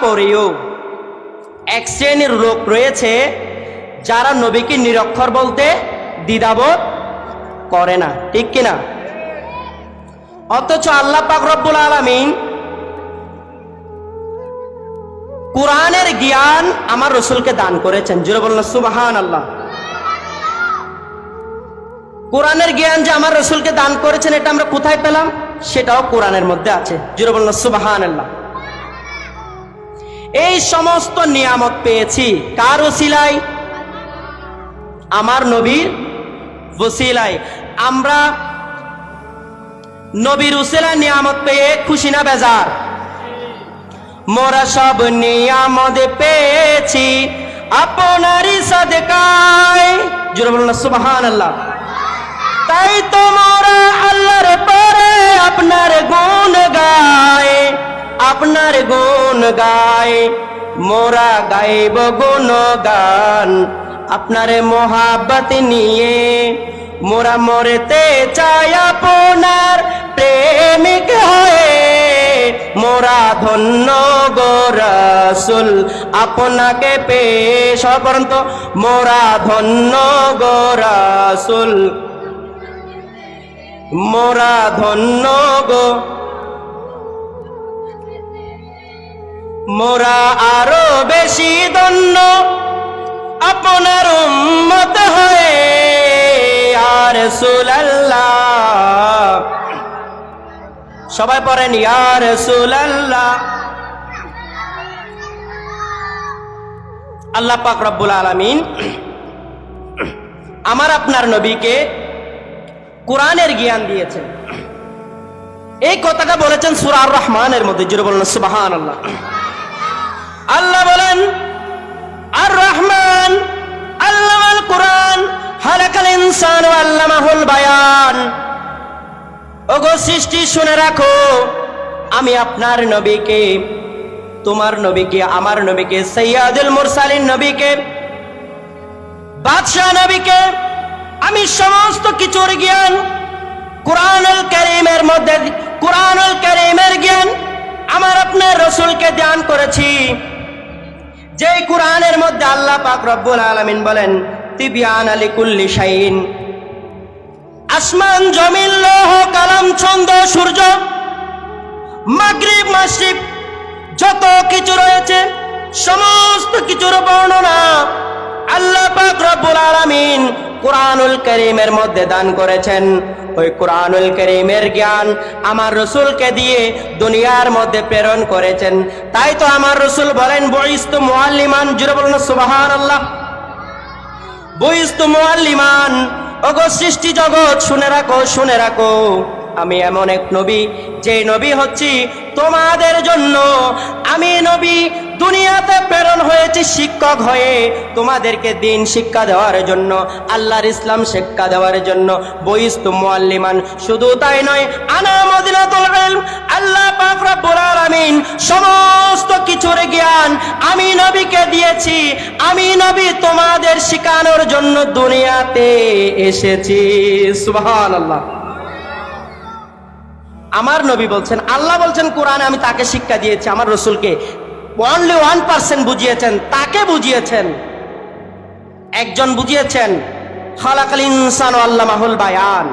তারপরেও এক শ্রেণির লোক রয়েছে যারা নবীকে নিরক্ষর বলতে দ্বিধাবোধ করে না, ঠিক কিনা অথচ আল্লাহ পাক রব্বুল আলমিন কোরআনের জ্ঞান আমার রসুলকে দান করেছেন। জুড়ে বললেন সুবাহান আল্লাহ কোরআনের জ্ঞান যে আমার রসুলকে দান করেছেন, এটা আমরা কোথায় পেলাম? সেটাও কোরআনের মধ্যে আছে। জুড়ে বললেন সুবাহান আল্লাহ এই সমস্ত নিয়ামত পেয়েছি। কার ওসিলাই আমার নবীর ওসিলাই। আমরা নবীর উসিলা নিয়ামত পেয়ে খুশি না বেজার? মোরা সব নিয়ামত পেয়েছি। আপনারই সদকায়। জুড়ে বলুন সুবহান আল্লাহ তাই তো মোরা আল্লাহর পরে আপনার গুণ গায় আপনার গুণ গায়, মোরা গাইব গুণ গান আপনার মহাবত নিয়ে মোরা মরতে চাই আপনার প্রেমিক হয়ে। মোরা ধন্য গো রসুল, আপনাকে পেশ পর্যন্ত মোরা ধন্য গো রসুল, মোরা ধন্য গো মোরা আরও বেশি ধন্য, আপনার উম্মত হয়ে। আর সুলাল্লাহ সবাই পড়েন ইয়ার সুলাল্লাহ আল্লাহ পাক রব্বুল আলামিন আমার আপনার নবীকে কোরআনের জ্ঞান দিয়েছেন। এই কথাটা বলেছেন সুরার রহমানের মধ্যে জুড়ে বললেন সুবাহান আল্লাহ আল্লাহ বলেন, আর রহমান আল্লাহ আল কোরআন হালাকাল ইনসান ও আল্লামাহুল বায়ান। ওগো সৃষ্টি, শুনে রাখো, আমি আপনার নবীকে, তোমার নবীকে, আমার নবীকে, সৈয়াদুল মুরসালিন নবীকে, বাদশাহ নবীকে, আমি সমস্ত কিছুর জ্ঞান, কোরআনুল করিমের মধ্যে, কোরআনুল করিমের জ্ঞান, আমার আপনার রসুলকে দান করেছি। যেই কোরআনের মধ্যে আল্লাহ পাক রব্বুল আলমিন বলেন, তিবিয়ান আলী কুল্লি শাইন আসমান, জমিন, লৌহ, কালাম, ছন্দ, সূর্য, মাগরিব মাসিব যত কিছু রয়েছে, সমস্ত কিছুর বর্ণনা আল্লাহ পাক রব্বুল আলামিন কোরআনুল করিমের মধ্যে দান করেছেন। ওই কোরআনুল করিমের জ্ঞান আমার রসুলকে দিয়ে দুনিয়ার মধ্যে প্রেরণ করেছেন। তাই তো আমার রসুল বলেন, বইস্তু মুআল্লিমান জুড়ে বলেন সুবাহান আল্লাহ বইস্তু মুআল্লিমান ওগো সৃষ্টি জগৎ, শুনে রাখো শুনে রাখো। আমি এমন এক নবী, যে নবী হচ্ছি তোমাদের জন্য। আমি নবী দুনিয়াতে প্রেরণ হয়েছি শিক্ষক হয়ে। তোমাদেরকে দিন শিক্ষা দেওয়ার জন্য, আল্লাহর ইসলাম শিক্ষা দেওয়ার জন্য বইস্তু মুআল্লিমান। শুধু তাই নয়, আনা মদিনাতুল ইলম, আল্লাহ পাক রব্বুল আলামিন সমস্ত কিছুর জ্ঞান আমি নবীকে দিয়েছি। আমি নবী তোমাদের শিখানোর জন্য দুনিয়াতে এসেছি। সুবহানাল্লাহ। আমার নবী বলছেন, আল্লাহ বলছেন, কোরআনে আমি তাকে শিক্ষা দিয়েছি, আমার রসুলকে। অনলি ওয়ান পার্সেন্ট বুঝিয়েছেন তাকে বুঝিয়েছেন। একজন বুঝিয়েছেন খালাকাল ইনসান আল্লাহ মাহুল বায়ান।